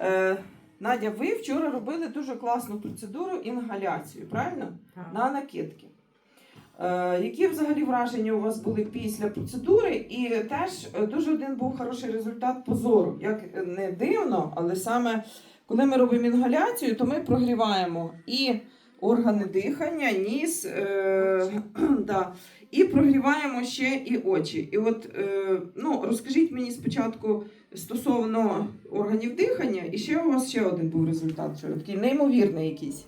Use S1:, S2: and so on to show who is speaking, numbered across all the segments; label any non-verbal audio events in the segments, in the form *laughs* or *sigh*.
S1: Е, Надя, ви вчора робили дуже класну процедуру інгаляцію, правильно?
S2: Так.
S1: На накидки. Е, які взагалі враження у вас були після процедури? І теж е, дуже один був хороший результат по зору. Як не дивно, але саме коли ми робимо інгаляцію, то ми прогріваємо і органи дихання, ніс, е, *clears throat* да, і прогріваємо ще і очі. І от е, ну, розкажіть мені спочатку стосовно органів дихання, і ще у вас ще один був результат, що такий неймовірний якийсь.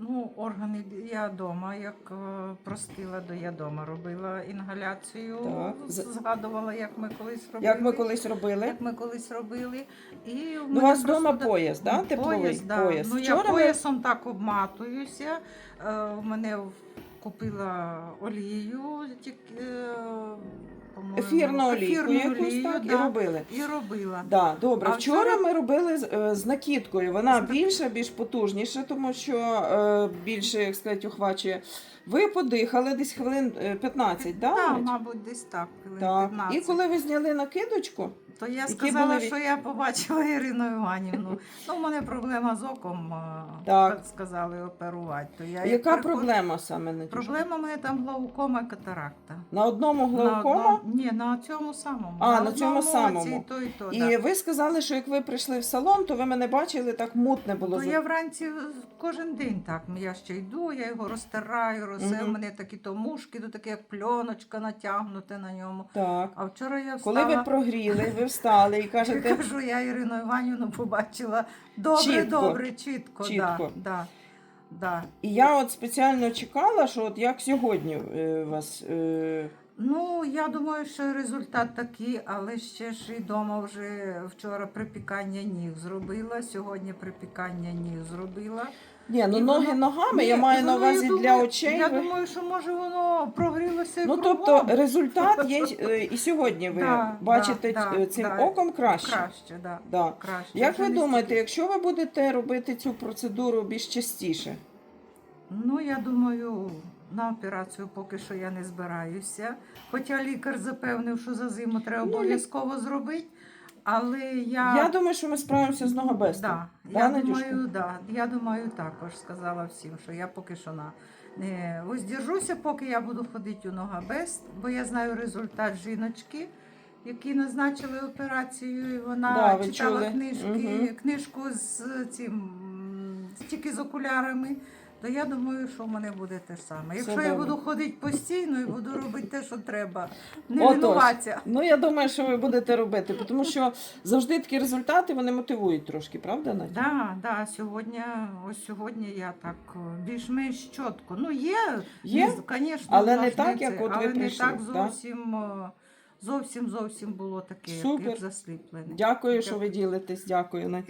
S2: Ну, органи я вдома, як е, простила, то я вдома робила інгаляцію.
S1: Так.
S2: Згадувала, як ми колись робили.
S1: Як ми колись робили?
S2: як ми колись робили. І
S1: Ну, у вас вдома
S2: да-
S1: пояс, да? Тепловий
S2: Пояс, да.
S1: пояс.
S2: Ну, я
S1: Вчора ми-
S2: поясом так обматуюся. Е, У мене купила олію, тільки, е,
S1: Ефірну олійку якусь так і робили.
S2: і робила.
S1: Да, добре.
S2: А
S1: вчора,
S2: вчора-
S1: ми робили з, е, з накидкою. Вона
S2: З
S1: більша, більш потужніша, тому що е, більше, як сказати, охвачує. Ви подихали десь хвилин е, 15, да?
S2: Так,
S1: Надь?
S2: мабуть, десь так. хвилин
S1: так.
S2: 15.
S1: І коли ви зняли накидочку,
S2: То я
S1: Які
S2: сказала,
S1: були від-
S2: що я побачила Ірину Іванівну. Ну, у мене проблема з оком, а,
S1: Так.
S2: так сказали, оперувати. То я як
S1: яка
S2: приход-
S1: проблема саме на
S2: Проблема в мене там глаукома і катаракта.
S1: На одному
S2: На
S1: глаукома?
S2: одному- Ні, на цьому самому.
S1: А, на цьому
S2: одному
S1: самому.
S2: оці, І то, і то,
S1: І
S2: да.
S1: ви сказали, що як ви прийшли в салон, то ви мене бачили, так мутне було.
S2: То я вранці кожен день так. Я ще йду, я його розтираю.
S1: Мгм.
S2: У мене такі то мушки, то таке як пленочка натягнуте на ньому.
S1: Так.
S2: А вчора я
S1: Коли ви прогріли, ви встали і *laughs* кажете,
S2: Кажу, я Ірину Іванівну побачила добре,
S1: Чітко.
S2: добре, чітко.
S1: Чітко.
S2: Да, да, да.
S1: І я от спеціально чекала, що от як сьогодні е, вас. Е,
S2: Ну, я думаю, що результат такий, але ще ж і вдома вже вчора припікання ніг зробила, сьогодні припікання ніг зробила.
S1: ні, ну
S2: І
S1: ноги
S2: воно-
S1: ногами,
S2: Ні,
S1: я маю на увазі для очей.
S2: Я
S1: ви-
S2: думаю, що може воно прогрілося
S1: Ну
S2: кругом.
S1: тобто результат є е, і сьогодні ви
S2: Да,
S1: бачите
S2: да,
S1: е, цим
S2: да.
S1: оком краще.
S2: краще, да.
S1: Да.
S2: краще.
S1: Як ви думаєте, якщо ви будете робити цю процедуру більш частіше?
S2: Ну, я думаю, на операцію поки що я не збираюся. Хоча лікар запевнив, що за зиму треба
S1: Ну,
S2: обов'язково зробити. Але я,
S1: Я думаю, що ми справимося з ногобестом.
S2: да,
S1: Да,
S2: я
S1: Надюшка?
S2: думаю, да, я думаю, також сказала всім, що я поки що на не воздержуся, поки я буду ходити у ногабест, бо я знаю результат жіночки, які назначили операцію. і Вона
S1: Да,
S2: читала
S1: чули.
S2: книжки,
S1: Мгм.
S2: книжку з цим тільки з окулярами. То я думаю, що в мене буде те ж саме. Якщо я
S1: добре.
S2: буду ходити постійно і буду робити те, що треба, не
S1: Отож.
S2: винуватися.
S1: Ну я думаю, що ви будете робити, тому що завжди такі результати вони мотивують трошки, правда, Надя?
S2: Да, да, сьогодні, ось сьогодні я так е, більш-менш чітко. Ну, є,
S1: Є?
S2: звісно,
S1: Але не так, як от ви
S2: але
S1: прийшли,
S2: не так
S1: да?
S2: зовсім, е, зовсім, зовсім було таке, як-
S1: Супер.
S2: як засліплене.
S1: Дякую, що ви ділитесь. Дякую, Надя.